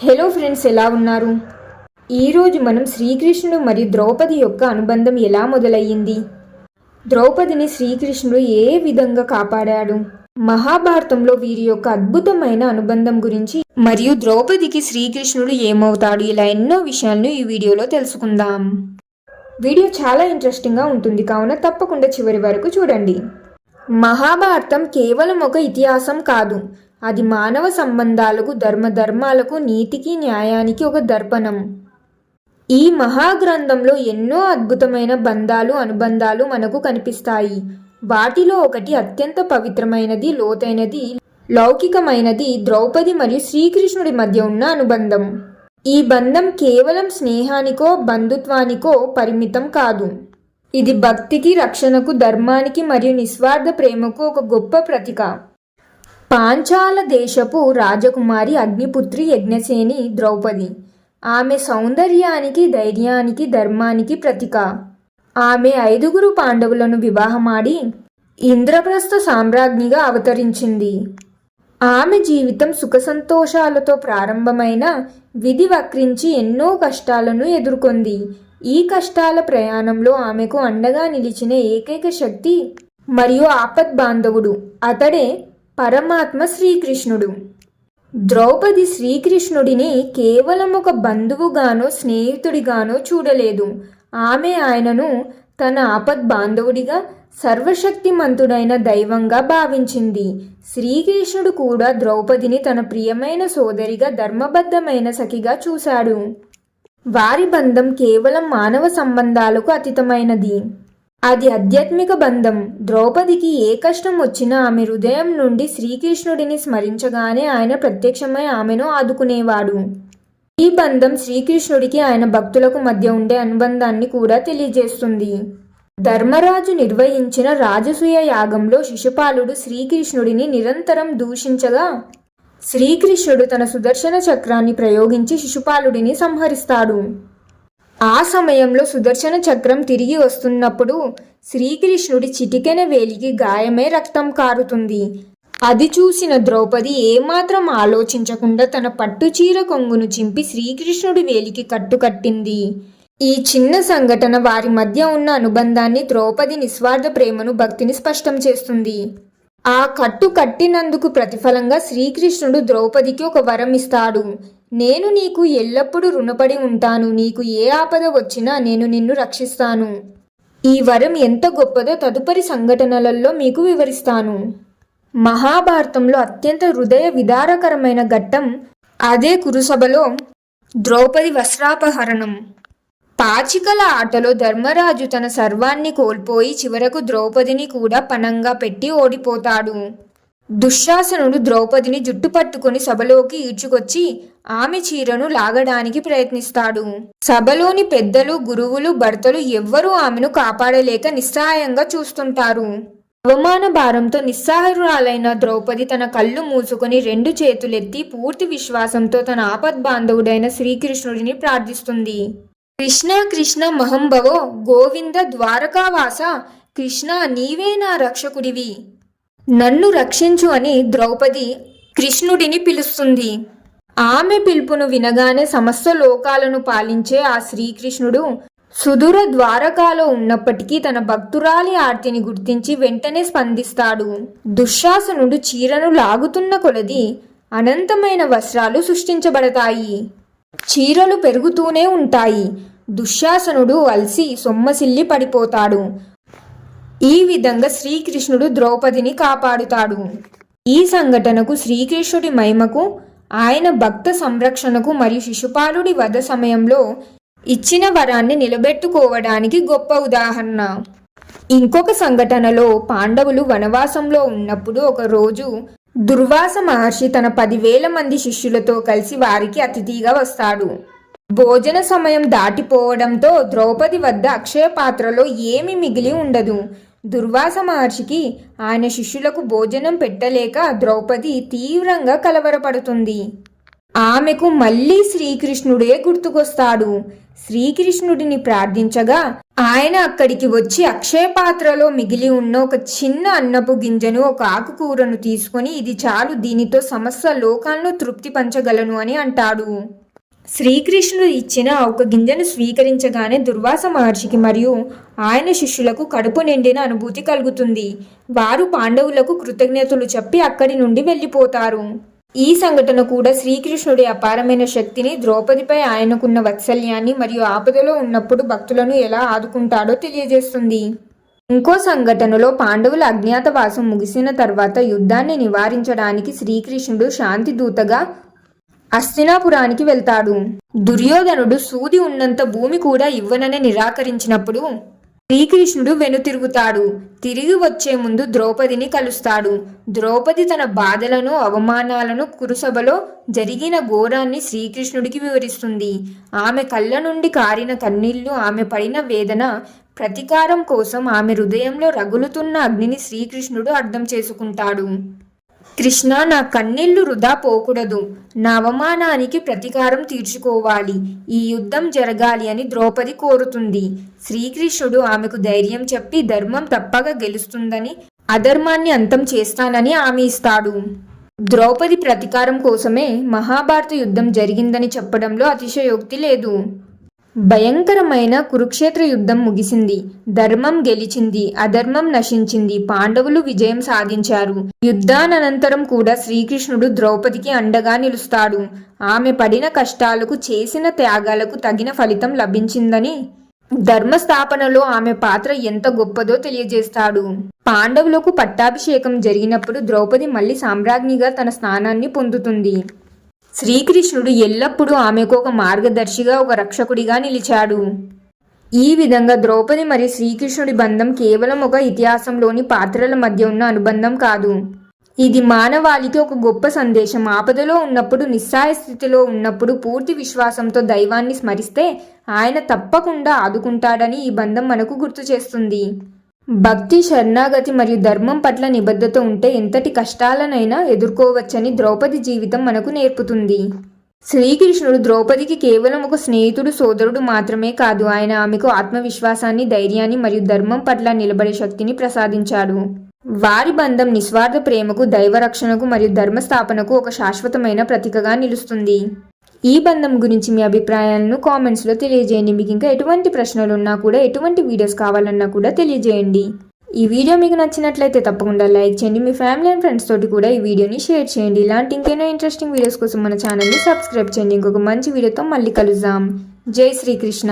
Hello friends ఎలా ఉన్నారు? ఈరోజు మనం శ్రీకృష్ణుడు మరియు ద్రౌపది యొక్క అనుబంధం ఎలా మొదలయ్యింది? ద్రౌపదిని శ్రీకృష్ణుడు ఏ విధంగా కాపాడాడు? మహాభారతంలో వీరి యొక్క అద్భుతమైన అనుబంధం గురించి మరియు ద్రౌపదికి శ్రీకృష్ణుడు ఏమవుతాడు ఇలా ఎన్నో విషయాలను ఈ వీడియోలో తెలుసుకుందాం. వీడియో చాలా ఇంట్రెస్టింగ్గా ఉంటుంది కావున తప్పకుండా చివరి వరకు చూడండి. మహాభారతం కేవలం ఒక ఇతిహాసం కాదు అది మానవ సంబంధాలకు ధర్మధర్మాలకు నీతికి న్యాయానికి ఒక దర్పణం. ఈ మహాగ్రంథంలో ఎన్నో అద్భుతమైన బంధాలు అనుబంధాలు మనకు కనిపిస్తాయి. వాటిలో ఒకటి అత్యంత పవిత్రమైనది లోతైనది లౌకికమైనది ద్రౌపది మరియు శ్రీకృష్ణుడి మధ్య ఉన్న అనుబంధం. ఈ బంధం కేవలం స్నేహానికో బంధుత్వానికో పరిమితం కాదు. ఇది భక్తికి రక్షణకు ధర్మానికి మరియు నిస్వార్థ ప్రేమకు ఒక గొప్ప ప్రతీక. పాంచాల దేశపు రాజకుమారి అగ్నిపుత్రి యజ్ఞసేని ద్రౌపది. ఆమె సౌందర్యానికి ధైర్యానికి ధర్మానికి ప్రతీక. ఆమె ఐదుగురు పాండవులను వివాహమాడి ఇంద్రప్రస్థ సామ్రాజ్ఞిగా అవతరించింది. ఆమె జీవితం సుఖ సంతోషాలతో ప్రారంభమైన విధి వక్రించి ఎన్నో కష్టాలను ఎదుర్కొంది. ఈ కష్టాల ప్రయాణంలో ఆమెకు అండగా నిలిచిన ఏకైక శక్తి మరియు ఆపద్ బాంధవుడు అతడే పరమాత్మ శ్రీకృష్ణుడు. ద్రౌపది శ్రీకృష్ణుడిని కేవలం ఒక బంధువుగానో స్నేహితుడిగానో చూడలేదు. ఆమె ఆయనను తన ఆపద్ బాంధవుడిగా సర్వశక్తిమంతుడైన దైవంగా భావించింది. శ్రీకృష్ణుడు కూడా ద్రౌపదిని తన ప్రియమైన సోదరిగా ధర్మబద్ధమైన సఖిగా చూశాడు. వారి బంధం కేవలం మానవ సంబంధాలకు అతీతమైనది. అది ఆధ్యాత్మిక బంధం. ద్రౌపదికి ఏ కష్టం వచ్చినా ఆమె హృదయం నుండి శ్రీకృష్ణుడిని స్మరించగానే ఆయన ప్రత్యక్షమై ఆమెను ఆదుకునేవాడు. ఈ బంధం శ్రీకృష్ణుడికి ఆయన భక్తులకు మధ్య ఉండే అనుబంధాన్ని కూడా తెలియజేస్తుంది. ధర్మరాజు నిర్వహించిన రాజసూయ యాగంలో శిశుపాలుడు శ్రీకృష్ణుడిని నిరంతరం దూషించగా శ్రీకృష్ణుడు తన సుదర్శన చక్రాన్ని ప్రయోగించి శిశుపాలుడిని సంహరిస్తాడు. ఆ సమయంలో సుదర్శన చక్రం తిరిగి వస్తున్నప్పుడు శ్రీకృష్ణుడి చిటికెన వేలికి గాయమై రక్తం కారుతుంది. అది చూసిన ద్రౌపది ఏమాత్రం ఆలోచించకుండా తన పట్టుచీర కొంగును చింపి శ్రీకృష్ణుడి వేలికి కట్టుకట్టింది. ఈ చిన్న సంఘటన వారి మధ్య ఉన్న అనుబంధాన్ని ద్రౌపది నిస్వార్థ ప్రేమను భక్తిని స్పష్టం చేస్తుంది. ఆ కట్టు కట్టినందుకు ప్రతిఫలంగా శ్రీకృష్ణుడు ద్రౌపదికి ఒక వరం ఇస్తాడు. నేను నీకు ఎల్లప్పుడూ రుణపడి ఉంటాను. నీకు ఏ ఆపద వచ్చినా నేను నిన్ను రక్షిస్తాను. ఈ వరం ఎంత గొప్పదో తదుపరి సంఘటనలలో మీకు వివరిస్తాను. మహాభారతంలో అత్యంత హృదయ విదారకరమైన ఘట్టం అదే కురుసభలో ద్రౌపది వస్త్రాపహరణం. పాచికల ఆటలో ధర్మరాజు తన సర్వాన్ని కోల్పోయి చివరకు ద్రౌపదిని కూడా పనంగా పెట్టి ఓడిపోతాడు. దుశ్శాసనుడు ద్రౌపదిని జుట్టు పట్టుకుని సభలోకి ఈడ్చుకొచ్చి ఆమె చీరను లాగడానికి ప్రయత్నిస్తాడు. సభలోని పెద్దలు గురువులు భర్తలు ఎవ్వరూ ఆమెను కాపాడలేక నిస్సహాయంగా చూస్తుంటారు. అవమాన భారంతో నిస్సహాయురాలైన ద్రౌపది తన కళ్ళు మూసుకొని రెండు చేతులెత్తి పూర్తి విశ్వాసంతో తన ఆపద్బాంధవుడైన శ్రీకృష్ణుడిని ప్రార్థిస్తుంది. కృష్ణ కృష్ణ మహంభవో గోవింద ద్వారకావాస. కృష్ణ నీవే నా రక్షకుడివి. నన్ను రక్షించు అని ద్రౌపది కృష్ణుడిని పిలుస్తుంది. ఆమె పిలుపును వినగానే సమస్త లోకాలను పాలించే ఆ శ్రీకృష్ణుడు సుదూర ద్వారకాలో ఉన్నప్పటికీ తన భక్తురాలి ఆర్తిని గుర్తించి వెంటనే స్పందిస్తాడు. దుశ్శాసనుడు చీరను లాగుతున్న కొలది అనంతమైన వస్త్రాలు సృష్టించబడతాయి. చీరలు పెరుగుతూనే ఉంటాయి. దుశ్శాసనుడు అలసి సొమ్మసిల్లి పడిపోతాడు. ఈ విధంగా శ్రీకృష్ణుడు ద్రౌపదిని కాపాడుతాడు. ఈ సంఘటనకు శ్రీకృష్ణుడి మహిమకు ఆయన భక్త సంరక్షణకు మరియు శిశుపాలుడి వధ సమయంలో ఇచ్చిన వరాన్ని నిలబెట్టుకోవడానికి గొప్ప ఉదాహరణ. ఇంకొక సంఘటనలో పాండవులు వనవాసంలో ఉన్నప్పుడు ఒక రోజు దుర్వాస మహర్షి తన పదివేల మంది శిష్యులతో కలిసి వారికి అతిథిగా వస్తాడు. భోజన సమయం దాటిపోవడంతో ద్రౌపది వద్ద అక్షయ పాత్రలో ఏమి మిగిలి ఉండదు. దుర్వాస మహర్షికి ఆయన శిష్యులకు భోజనం పెట్టలేక ద్రౌపది తీవ్రంగా కలవరపడుతుంది. ఆమెకు మళ్ళీ శ్రీకృష్ణుడే గుర్తుకొస్తాడు. శ్రీకృష్ణుడిని ప్రార్థించగా ఆయన అక్కడికి వచ్చి అక్షయ పాత్రలో మిగిలి ఉన్న ఒక చిన్న అన్నపు గింజను ఒక ఆకుకూరను తీసుకొని ఇది చాలు దీనితో సమస్త లోకాలను తృప్తి పంచగలను అని అంటాడు. శ్రీకృష్ణుడు ఇచ్చిన ఒక గింజను స్వీకరించగానే దుర్వాస మహర్షికి మరియు ఆయన శిష్యులకు కడుపు నిండిన అనుభూతి కలుగుతుంది. వారు పాండవులకు కృతజ్ఞతలు చెప్పి అక్కడి నుండి వెళ్ళిపోతారు. ఈ సంఘటన కూడా శ్రీకృష్ణుడి అపారమైన శక్తిని ద్రౌపదిపై ఆయనకున్న వాత్సల్యాన్ని మరియు ఆపదలో ఉన్నప్పుడు భక్తులను ఎలా ఆదుకుంటాడో తెలియజేస్తుంది. ఇంకో సంఘటనలో పాండవుల అజ్ఞాతవాసం ముగిసిన తర్వాత యుద్ధాన్ని నివారించడానికి శ్రీకృష్ణుడు శాంతి దూతగా అస్తినాపురానికి వెళ్తాడు. దుర్యోధనుడు సూది ఉన్నంత భూమి కూడా ఇవ్వనని నిరాకరించినప్పుడు శ్రీకృష్ణుడు వెనుతిరుగుతాడు తిరిగి వచ్చే ముందు ద్రౌపదిని కలుస్తాడు. ద్రౌపది తన బాధలను అవమానాలను కురుసభలో జరిగిన ఘోరాన్ని శ్రీకృష్ణుడికి వివరిస్తుంది. ఆమె కళ్ళ నుండి కారిన కన్నీళ్ళు ఆమె పడిన వేదన ప్రతీకారం కోసం ఆమె హృదయంలో రగులుతున్న అగ్నిని శ్రీకృష్ణుడు అర్థం చేసుకుంటాడు. కృష్ణ నా కన్నీళ్ళు వృధా పోకూడదు. నా అవమానానికి ప్రతీకారం తీర్చుకోవాలి. ఈ యుద్ధం జరగాలి అని ద్రౌపది కోరుతుంది. శ్రీకృష్ణుడు ఆమెకు ధైర్యం చెప్పి ధర్మం తప్పగా గెలుస్తుందని అధర్మాన్ని అంతం చేస్తానని ఆమె ఇస్తాడు. ద్రౌపది ప్రతీకారం కోసమే మహాభారత యుద్ధం జరిగిందని చెప్పడంలో అతిశయోక్తి లేదు. భయంకరమైన కురుక్షేత్ర యుద్ధం ముగిసింది. ధర్మం గెలిచింది. అధర్మం నశించింది. పాండవులు విజయం సాధించారు. యుద్ధానంతరం కూడా శ్రీకృష్ణుడు ద్రౌపదికి అండగా నిలుస్తాడు. ఆమె పడిన కష్టాలకు చేసిన త్యాగాలకు తగిన ఫలితం లభించిందని ధర్మస్థాపనలో ఆమె పాత్ర ఎంత గొప్పదో తెలియజేస్తాడు. పాండవులకు పట్టాభిషేకం జరిగినప్పుడు ద్రౌపది మళ్ళీ సామ్రాజ్ఞిగా తన స్థానాన్ని పొందుతుంది. శ్రీకృష్ణుడు ఎల్లప్పుడూ ఆమెకు ఒక మార్గదర్శిగా ఒక రక్షకుడిగా నిలిచాడు. ఈ విధంగా ద్రౌపది మరియు శ్రీకృష్ణుడి బంధం కేవలం ఒక ఇతిహాసంలోని పాత్రల మధ్య ఉన్న అనుబంధం కాదు. ఇది మానవాళికి ఒక గొప్ప సందేశం. ఆపదలో ఉన్నప్పుడు నిస్సాయ స్థితిలో ఉన్నప్పుడు పూర్తి విశ్వాసంతో దైవాన్ని స్మరిస్తే ఆయన తప్పకుండా ఆదుకుంటాడని ఈ బంధం మనకు గుర్తు చేస్తుంది. భక్తి శరణాగతి మరియు ధర్మం పట్ల నిబద్ధత ఉంటే ఎంతటి కష్టాలనైనా ఎదుర్కోవచ్చని ద్రౌపది జీవితం మనకు నేర్పుతుంది. శ్రీకృష్ణుడు ద్రౌపదికి కేవలం ఒక స్నేహితుడు సోదరుడు మాత్రమే కాదు ఆయన ఆమెకు ఆత్మవిశ్వాసాన్ని ధైర్యాన్ని మరియు ధర్మం పట్ల నిలబడే శక్తిని ప్రసాదించాడు. వారి బంధం నిస్వార్థ ప్రేమకు దైవరక్షణకు మరియు ధర్మస్థాపనకు ఒక శాశ్వతమైన ప్రతీకగా నిలుస్తుంది. ఈ బంధం గురించి మీ అభిప్రాయాలను కామెంట్స్లో తెలియజేయండి. మీకు ఇంకా ఎటువంటి ప్రశ్నలు ఉన్నా కూడా ఎటువంటి వీడియోస్ కావాలన్నా కూడా తెలియజేయండి. ఈ వీడియో మీకు నచ్చినట్లయితే తప్పకుండా లైక్ చేయండి. మీ ఫ్యామిలీ అండ్ ఫ్రెండ్స్ తోటి కూడా ఈ వీడియోని షేర్ చేయండి. ఇలాంటి ఇంకేనో ఇంట్రెస్టింగ్ వీడియోస్ కోసం మన ఛానల్ని సబ్స్క్రైబ్ చేయండి. ఇంకొక మంచి వీడియోతో మళ్ళీ కలుద్దాం. జై శ్రీకృష్ణ.